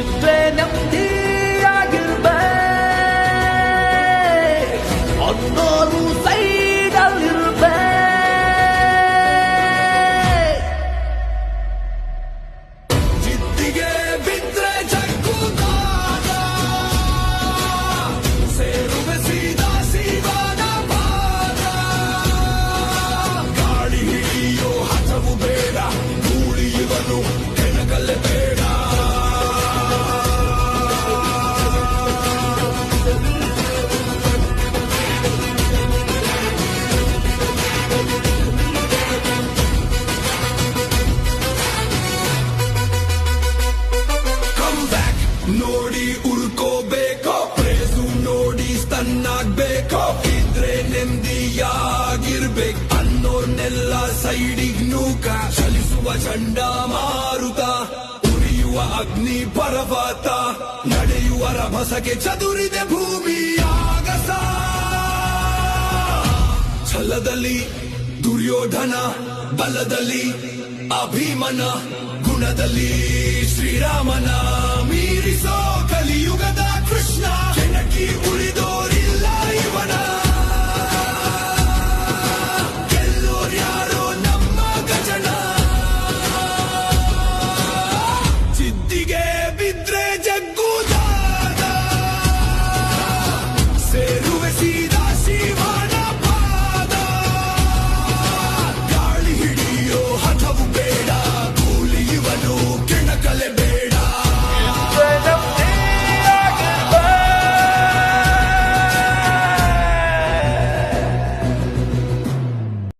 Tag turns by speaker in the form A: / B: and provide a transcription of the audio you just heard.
A: யுத்தனம் தீயாகிருப்ப அன்னாரும் ಇದ್ರೆ ನೆಮ್ಮದಿಯಾಗಿರ್ಬೇಕು ಅನ್ನೋರ್ನೆಲ್ಲ ಸೈಡಿಗ್ ನೂಕ. ಚಲಿಸುವ ಚಂಡ ಮಾರುತ, ಉರಿಯುವ ಅಗ್ನಿ ಪರ್ವತ, ನಡೆಯುವ ರಭಸಕ್ಕೆ ಚದುರಿದೆ ಭೂಮಿ ಆಗಸ. ಛಲದಲ್ಲಿ ದುರ್ಯೋಧನ, ಬಲದಲ್ಲಿ ಅಭಿಮನ, ಗುಣದಲ್ಲಿ ಶ್ರೀರಾಮನ ಮೀರಿಸೋ